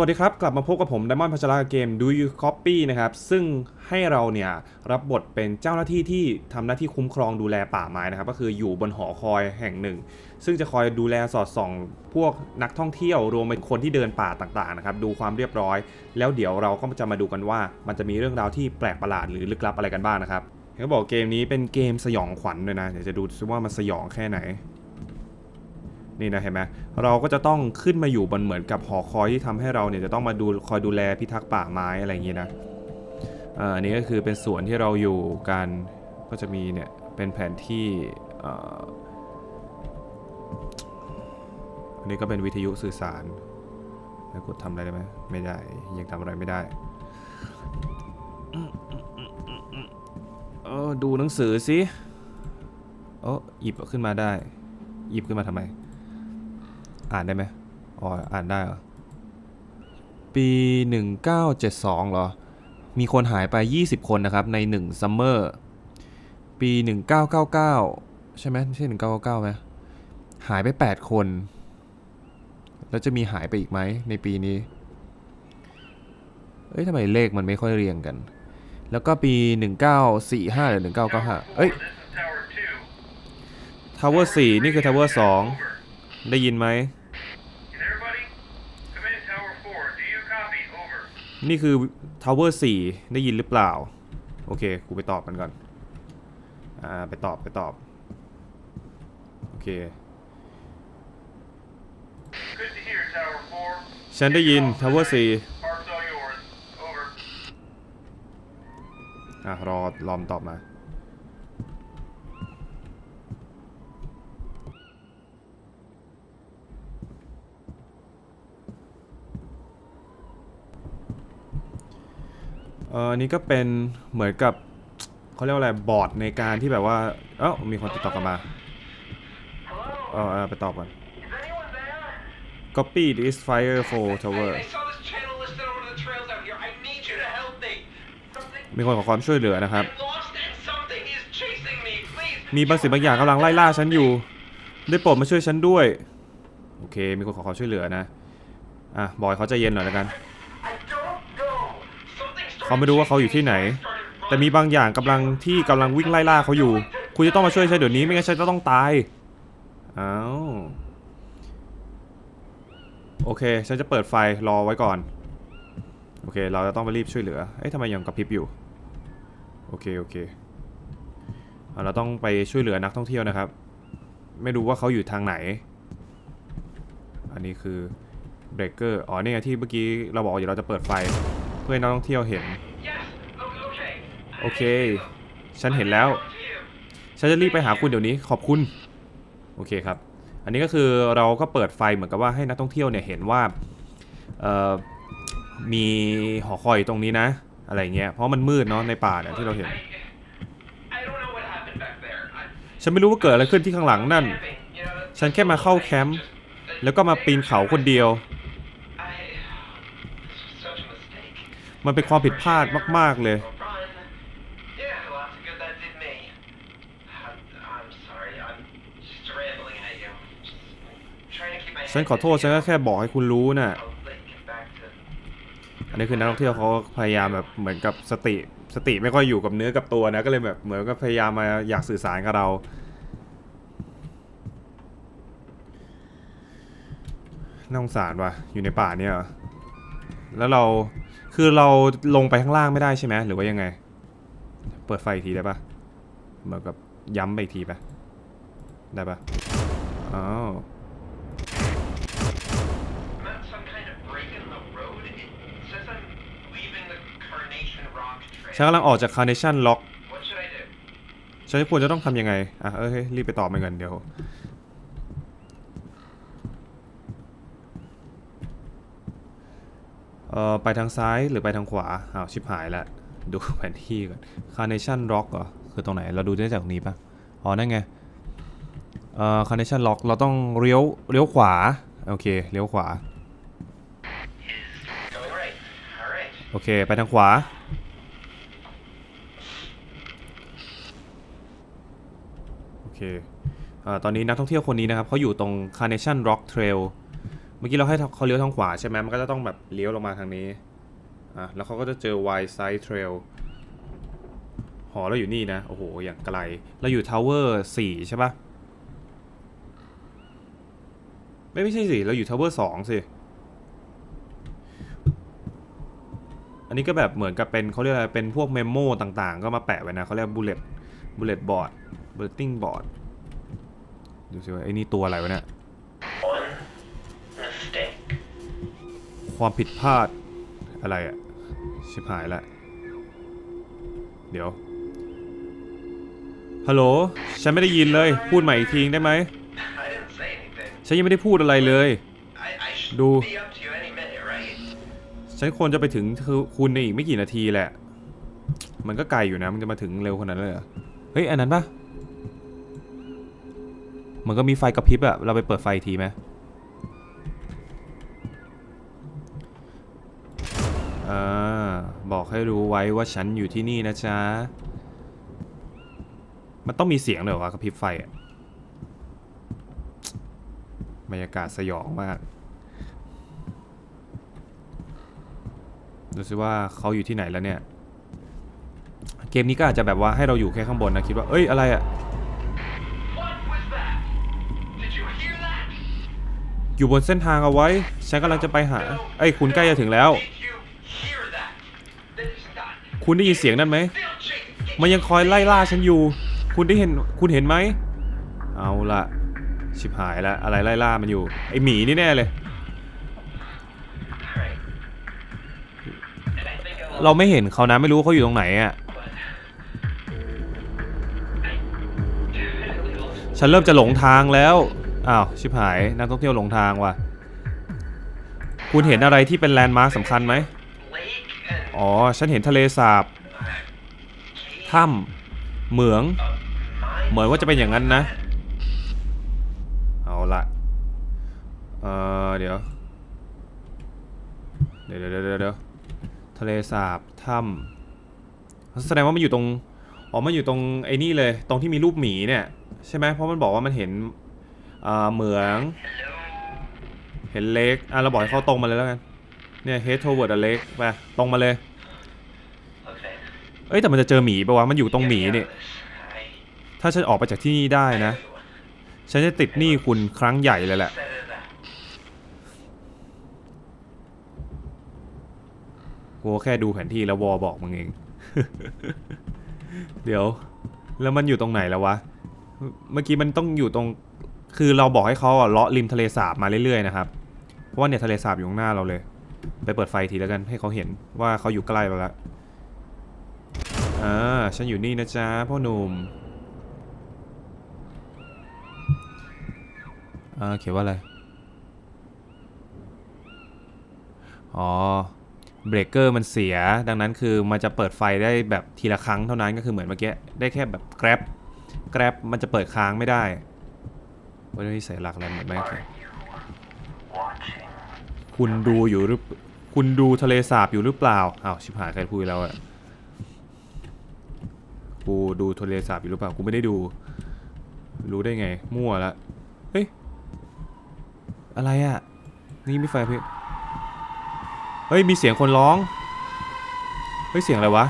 วัสดีครับ กลับมาพบกับผมไดมอนพัชราเกม Do You Copy นะครับ ซึ่งให้เราเนี่ยรับบทเป็นเจ้าหน้าที่ที่ทำหน้าที่คุ้มครองดูแลป่าไม้นะครับ ก็คืออยู่บนหอคอยแห่งหนึ่ง ซึ่งจะคอยดูแลสอดส่อง พวกนักท่องเที่ยวรวมไปถึงคนที่เดินป่าต่างๆนะครับดูความเรียบร้อย แล้วเดี๋ยวเราก็จะมาดูกันว่ามันจะมีเรื่องราวที่แปลกประหลาดหรือลึกลับอะไรกันบ้างนะครับเขาบอกเกมนี้เป็นเกมสยองขวัญด้วยนะเดี๋ยวจะดูซิว่ามันสยองแค่ไหน นี่นะเห็นไหมเราก็จะต้องขึ้นมาอยู่บนเหมือนกับหอคอยที่ทำให้เราเนี่ยจะต้องมาดูคอยดูแลพิทักษ์ป่าไม้อะไรอย่างนี้นะอันนี้ก็คือเป็นสวนที่เราอยู่กันก็จะมีเนี่ยเป็นแผนที่อันนี้ก็เป็นวิทยุสื่อสารแล้วกดทำอะไรได้ไหมไม่ได้ยังทำอะไรไม่ได้เออดูหนังสือสิโอ้หยิบขึ้นมาได้ หยิบขึ้นมาทำไม อ่านได้ไหมอ๋อ อ่านได้เหรอ ปี 1972 เหรอ มีคนหายไป 20 คนนะครับ ใน 1 ซัมเมอร์ ปี 1999 ใช่ไหมไม่ใช่ 1999ไหมหายไป 8 คน แล้วจะมีหายไปอีกไหมในปีนี้ เอ้ยทำไมเลขมันไม่ค่อยเรียงกัน แล้วก็ปี 1945 หรือ 1995 เอ้ย This is Tower 2. ทาวเวอร์4นี่คือทาวเวอร์ Over. 2 ได้ยินไหม Can everybody? Come in, Tower 4. Do you copy? Over. นี่คือทาวเวอร์สี่ได้ยินหรือเปล่า โอเค กูไปตอบมันก่อน อ่า ไปตอบไปตอบ โอเค ฉันได้ยินทาวเวอร์สี่อะรอรอมตอบมา เอออันนี้ก็เป็นเหมือนกับเขาเรียกว่าอะไรบอร์ดในการที่แบบว่า เอ้ามีคนติดต่อกลับมาเออเออไปตอบก่อน copy this fire for tower มีคนขอความช่วยเหลือนะครับ มีบางสิ่งบางอย่างกำลังไล่ล่าฉันอยู่ ได้โปรดมาช่วยฉันด้วย โอเค มีคนขอความช่วยเหลือนะ อะ บอยเขาใจเย็นหน่อยแล้วกัน เขาไม่รู้ว่าเขาอยู่ที่ไหน แต่มีบางอย่างกำลังที่กำลังวิ่งไล่ล่าเขาอยู่ คุณจะต้องมาช่วยฉันเดี๋ยวนี้ไม่งั้นฉันจะต้องตายอ้าวโอเค ฉันจะเปิดไฟรอไว้ก่อน โอเค เราจะต้องไปรีบช่วยเหลือ เอ๊ะทำไมยังกระพริบอยู่ โอเค โอเคอะเราต้องไปช่วยเหลือนักท่องเที่ยวนะครับ ไม่รู้ว่าเขาอยู่ทางไหน อันนี้คือเบรกเกอร์ อ๋อ นี่ไงที่เมื่อกี้เราบอกว่าเดี๋ยวเราจะเปิดไฟ พื่อให้นักท่องเที่ยวเห็น โอเค ฉันเห็นแล้ว ฉันจะรีบไปหาคุณเดี๋ยวนี้ ขอบคุณ โอเคครับ อันนี้ก็คือเราก็เปิดไฟเหมือนกับว่าให้นักท่องเที่ยวเนี่ยเห็นว่ามีหอคอยตรงนี้นะ อะไรเงี้ย เพราะมันมืดเนาะในป่าเนี่ยที่เราเห็น ฉันไม่รู้ว่าเกิดอะไรขึ้นที่ข้างหลังนั่น ฉันแค่มาเข้าแคมป์แล้วก็มาปีนเขาคนเดียว มันเป็นความผิดพลาดมาก ๆ เลย ฉันขอโทษ ฉันก็แค่บอกให้คุณรู้น่ะ อันนี้คือนักท่องเที่ยวเขาพยายามแบบเหมือนกับสติสติไม่ค่อยอยู่กับเนื้อกับตัวนะก็เลยแบบเหมือนกับพยายามมาอยากสื่อสารกับเราน่าสงสารว่ะอยู่ในป่าเนี่ยแล้วเรา คือเราลงไปข้างล่างไม่ได้ใช่ไหมหรือว่ายังไง เปิดไฟอีกทีได้ปะเหมือนกับย้ำไปอีกทีปะได้ปะอ้าว I'm at some kind of break in the road. It says I'm leaving the Carnation Rock ฉัน Trail. กำลังออกจาก Carnation Lock What should I do? ฉันควรจะต้องทำยังไง อะ เอ้ยรีบไปตอบมันกันเดี๋ยว อ่อไปทางซ้ายหรือไปทางขวาอ้าวชิบหายแล้วดูแผนที่ก่อน Carnation Rock เหรอคือตรงไหนเราดูได้จากตรงนี้ปะอ๋อนั่นไงเอ่อ Carnation Rock เราต้องเลี้ยวเลี้ยวขวาโอเคเลี้ยวขวาโอเคไปทางขวาโอเคตอนนี้นักท่องเที่ยวคนนี้นะครับเขาอยู่ตรง Carnation Rock Trail เมื่อกี้เราให้เขาเลี้ยวทางขวาใช่ไหมมันก็จะต้องแบบเลี้ยวลงมาทางนี้อะแล้วเขาก็จะเจอ Wide Side Trail หอเราอยู่นี่นะ โอ้โห อย่างไกล เราอยู่ทาวเวอร์สี่ใช่ปะไม่ไม่ใช่สิ เราอยู่ทาวเวอร์สองสิ อันนี้ก็แบบเหมือนกับเป็นเขาเรียกอะไร เป็นพวกเมมโมต่างๆ ก็มาแปะไว้นะเขาเรียกบุเลตบุเลตบอร์ดบุเลตติ้งบอร์ด ดูสิว่าไอ้นี่ตัวอะไรวะเนี่ย ความผิดพลาดอะไรอะชิบหายละ เดี๋ยว ฮัลโหล ฉันไม่ได้ยินเลย พูดใหม่อีกทีได้ไหม ฉันยังไม่ได้พูดอะไรเลย I, I should Do. be up to you any minute, right? ฉันควรจะไปถึงคือคุณในอีกไม่กี่นาทีแหละ มันก็ไกลอยู่นะ มันจะมาถึงเร็วขนาดนั้นเลยเหรอ เฮ้ย อันนั้นปะมันก็มีไฟกระพริบอะเราไปเปิดไฟทีไหม อ่าบอกให้รู้ไว้ว่าฉันอยู่ที่นี่นะจ๊ะ มันต้องมีเสียงเลยเหรอวะกระพริบไฟอะบรรยากาศสยองมาก ดูสิว่าเขาอยู่ที่ไหนแล้วเนี่ย เกมนี้ก็อาจจะแบบว่าให้เราอยู่แค่ข้างบนนะคิดว่า เอ้ย อะไรอะอยู่บนเส้นทางเอาไว้ ฉันกำลังจะไปหา เอ้ย คุณใกล้จะถึงแล้ว คุณได้ยินเสียงนั่นไหม มันยังคอยไล่ล่าฉันอยู่ คุณได้เห็น คุณเห็นไหม เอาละชิบหายละอะไรไล่ล่ามันอยู่ ไอหมีนี่แน่เลย เราไม่เห็นเขานะ ไม่รู้เขาอยู่ตรงไหนอะ But I definitely will. ฉันเริ่มจะหลงทางแล้ว อ้าว ชิบหาย นักท่องเที่ยวหลงทางว่ะ คุณเห็นอะไรที่เป็นแลนด์มาร์คสำคัญไหม อ๋อ ฉันเห็นทะเลสาบ ถ้ำเหมือง เหมือนว่าจะเป็นอย่างนั้นนะ เอาละเออเดี๋ยว เดี๋ยวเดี๋ยวเดี๋ยวทะเลสาบ ถ้ำแสดงว่ามันอยู่ตรง อ๋อ มันอยู่ตรงไอ้นี่เลย ตรงที่มีรูปหมีเนี่ย ใช่ไหม เพราะมันบอกว่ามันเห็นเอ่อเหมือง เห็นเล็ก อะ เราบอกให้เขาตรงมาเลยแล้วกัน เนี่ย head toward a lake ไป ตรงมาเลย เอ้ยแต่มันจะเจอหมีปะวะมันอยู่ตรงหมีนี่ I ถ้าฉันออกไปจากที่นี่ได้นะ ฉันจะติดหนี้คุณครั้งใหญ่เลยแหละ said it that. กูแค่ดูแผนที่แล้ววอบอกมึงเอง เดี๋ยว แล้วมันอยู่ตรงไหนแล้ววะ เมื่อกี้มันต้องอยู่ตรง คือเราบอกให้เขาอะเลาะริมทะเลสาบมาเรื่อยๆนะครับ เพราะว่าเนี่ยทะเลสาบอยู่ข้างหน้าเราเลย ไปเปิดไฟทีแล้วกันให้เขาเห็นว่าเขาอยู่ใกล้เราแล้ว อ่าฉันอยู่นี่นะจ๊ะพ่อหนุ่มอ่าเขียนว่าอะไร อ๋อ เบรกเกอร์มันเสีย ดังนั้นคือมันจะเปิดไฟได้แบบทีละครั้งเท่านั้นก็คือเหมือนเมื่อกี้ ได้แค่แบบแกร็บแกร็บมันจะเปิดค้างไม่ได้ว่าด้ใส่หลักอะไรหมือนแม่ง Watching. คุณดูอยู่หรือ คุณดูทะเลสาบอยู่หรือเปล่าอ้าวชิบหายใครพูดแล้วอะ กูดูโทะเลสาบอยู่หรือเปล่า กูไม่ได้ดู รู้ได้ไง มั่วละ เฮ้ย อะไรอะนี่มีไฟเพี่เฮ้ย มีเสียงคนร้อง เฮ้ย เสียงอะไรวะ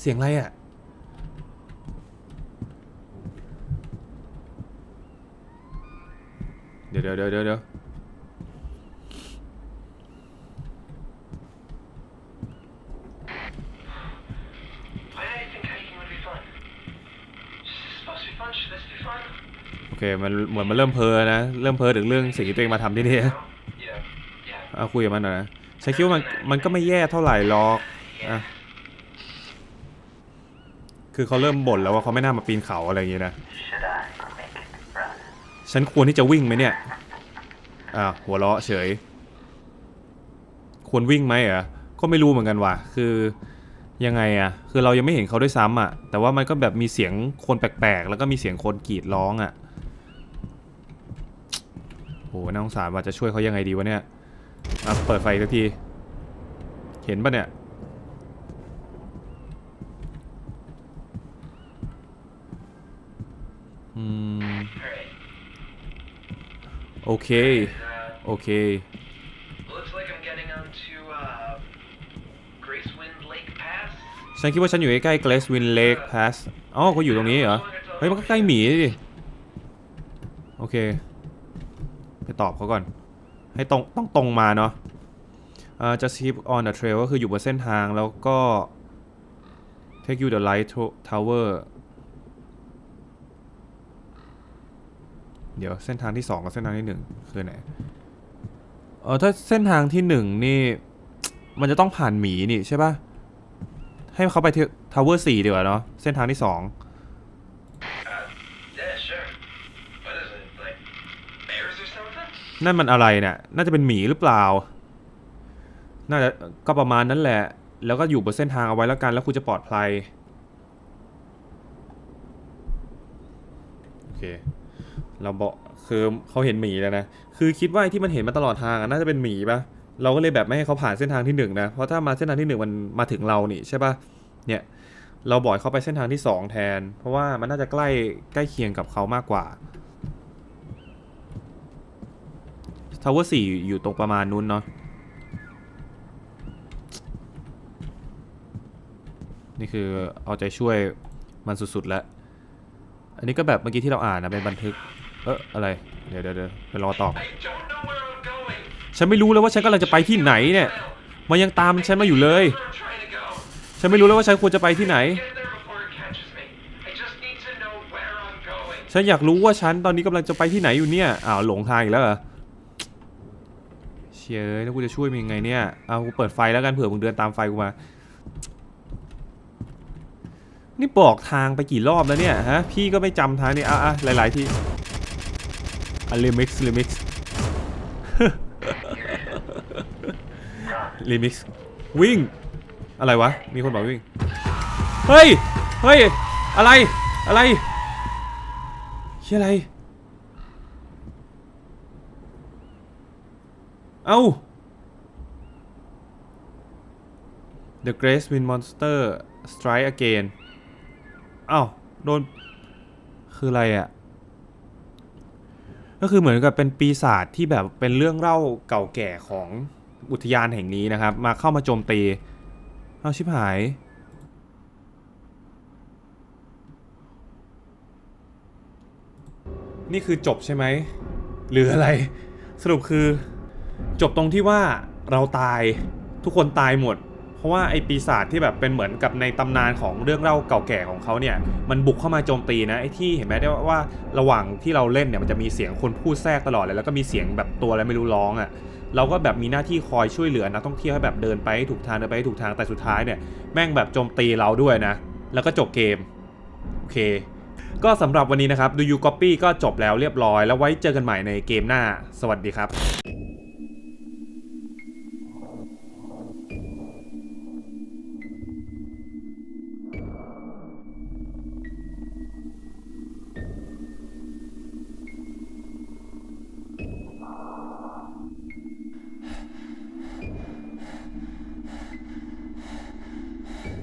เสียงอะไรอะเดี๋ยวเดี๋ยวเดี๋ยวเดี๋ยวเดี๋ยว มันเหมือนมันเริ่มเพ้อนะ เริ่มเพ้อถึงเรื่องสิ่งที่ตัวเองมาทำที่นี่ No? Yeah. Yeah. เอาคุยกับมันหน่อยนะฉันคิดว่ามันมันก็ไม่แย่เท่าไหร่หรอกอะคือเขาเริ่มบ่นแล้วว่าเขาไม่น่ามาปีนเขาอะไรอย่างงี้นะ Should I make it run? ฉันควรที่จะวิ่งไหมเนี่ย อ่าวหัวเราะเฉย ควรวิ่งไหมเหรอก็ไม่รู้เหมือนกันว่ะ คือยังไงอะคือเรายังไม่เห็นเขาด้วยซ้ำอะแต่ว่ามันก็แบบมีเสียงคนแปลกๆ แล้วก็มีเสียงคนกรีดร้องอะโหน่าสงสารว่าจะช่วยเขายังไงดีวะเนี่ยอะเปิดไฟสักที เห็นปะเนี่ย อืม Alright. โอเค Uh, โอเค looks like I'm getting onto uh, Gracewind Lake Pass. ฉันคิดว่าฉันอยู่ใกล้ๆ Glacewind Lake Pass อ๋อก็อยู่ตรงนี้เหรอ เฮ้ย มันก็ใกล้หมีดิ โอเค ไปตอบเขาก่อน ให้ตรงต้องตรงมาเนาะอ่า just keep on the trail ก็คืออยู่บนเส้นทางแล้วก็ take you the light tower เดี๋ยวเส้นทางที่ 2 กับเส้นทางที่ 1 คือไหน เออถ้าเส้นทางที่ 1 นี่ มันจะต้องผ่านหมีนี่ใช่ปะให้เขาไปที่ทาวเวอร์สี่ดีกว่าเนาะเส้นทางที่ 2 นั่นมันอะไรเนี่ย น่าจะเป็นหมีหรือเปล่า น่าจะก็ประมาณนั้นแหละ แล้วก็อยู่บนเส้นทางเอาไว้แล้วกัน แล้วคุณจะปลอดภัย โอเค เราบอกคือเขาเห็นหมีแล้วนะ คือคิดว่าไอ้ที่มันเห็นมาตลอดทางน่าจะเป็นหมีปะเราก็เลยแบบไม่ให้เขาผ่านเส้นทางที่หนึ่งนะ เพราะถ้ามาเส้นทางที่หนึ่งมันมาถึงเรานี่ใช่ปะเนี่ย เราบอกให้เขาไปเส้นทางที่สองแทน เพราะว่ามันน่าจะใกล้ใกล้เคียงกับเขามากกว่า ทาวเวอร์สี่อยู่ตรงประมาณนู้นเนาะนี่คือเอาใจช่วยมันสุดๆแล้ว อันนี้ก็แบบเมื่อกี้ที่เราอ่านนะเป็นบันทึก เอออะไรเดี๋ยวเดี๋ยวเดี๋ยวไปรอตอบ ฉันไม่รู้เลยว่าฉันกำลังจะไปที่ไหนเนี่ย มันยังตามฉันมาอยู่เลย ฉันไม่รู้เลยว่าฉันควรจะไปที่ไหน ฉันอยากรู้ว่าฉันตอนนี้กำลังจะไปที่ไหนอยู่เนี่ย อ้าวหลงทางอีกแล้วเหรอ เชยแล้วกูจะช่วยมึงยังไงเนี่ย เอากูเปิดไฟแล้วกันเผื่อมึงเดินตามไฟกูมา นี่บอกทางไปกี่รอบแล้วเนี่ยฮะ พี่ก็ไม่จำทางนี่อะอะหลาย ๆ ที่อะลิมิกซ์ลิมิกซ์ลิมิกซ์วิ่ง อะไรวะ มีคนบอกวิ่ง เฮ้ย เฮ้ย อะไร อะไรเชี่ยอะไร เอ้า The Grace Wind Monster Strike Again เอ้า โดน คืออะไรอะ่ะ ก็คือเหมือนกับเป็นปีศาจที่แบบเป็นเรื่องเล่าเก่าแก่ของอุทยานแห่งนี้นะครับ มาเข้ามาโจมตี เอาชิบหาย นี่คือจบใช่ไหม หรืออะไร สรุปคือ จบตรงที่ว่าเราตายทุกคนตายหมด เพราะว่าไอปีศาจที่แบบเป็นเหมือนกับในตำนานของเรื่องเล่าเก่าแก่ของเขาเนี่ยมันบุกเข้ามาโจมตีนะไอที่เห็นไหมได้ว่าระหว่างที่เราเล่นเนี่ยมันจะมีเสียงคนพูดแทรกตลอดเลยแล้วก็มีเสียงแบบตัวอะไรไม่รู้ร้องอะ่ะเราก็แบบมีหน้าที่คอยช่วยเหลือนักท่องเที่ยวให้แบบเดินไปให้ถูกทางเดินไปให้ถูกทางแต่สุดท้ายเนี่ยแม่งแบบโจมตีเราด้วยนะ แล้วก็จบเกมโอเค ก็สำหรับวันนี้นะครับดูยู copy ก็จบแล้วเรียบร้อย แล้วไว้เจอกันใหม่ในเกมหน้า สวัสดีครับ